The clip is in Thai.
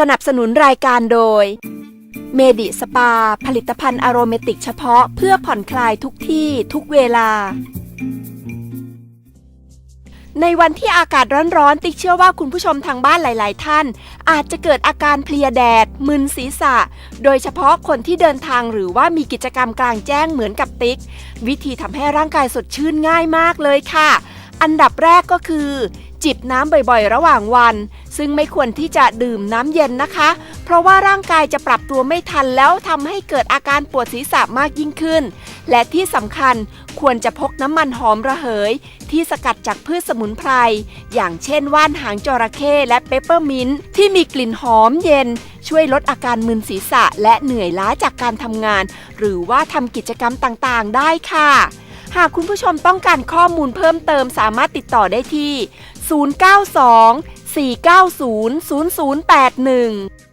สนับสนุนรายการโดย เมดิสปา ผลิตภัณฑ์อโรเมติกเฉพาะเพื่อผ่อนคลายทุกที่ทุกเวลา ในวันที่อากาศร้อนๆ ติ๊กเชื่อว่าคุณผู้ชมทางบ้านหลาย ๆ ท่าน อาจจะเกิดอาการเพลียแดด มึนศีรษะ โดยเฉพาะคนที่เดินทางหรือว่ามีกิจกรรมกลางแจ้งเหมือนกับติ๊ก วิธีทำให้ร่างกายสดชื่นง่ายมากเลยค่ะ อันดับแรกก็คือ จิบน้ำบ่อยๆ ระหว่างวัน ซึ่งไม่ควรที่จะดื่มน้ำเย็นนะคะ เพราะว่าร่างกายจะปรับตัวไม่ทันแล้วทำให้เกิดอาการปวดศีรษะมากยิ่งขึ้น และที่สำคัญควรจะพกน้ำมันหอมระเหย ที่สกัดจากพืชสมุนไพร อย่างเช่นว่านหางจระเข้และเปปเปอร์มินต์ที่มีกลิ่นหอมเย็น ช่วยลดอาการมึนศีรษะและเหนื่อยล้าจากการทำงาน หรือว่าทำกิจกรรมต่างๆ ได้ค่ะ หากคุณผู้ชมต้องการข้อมูลเพิ่มเติมสามารถติดต่อได้ที่ 092 490 0081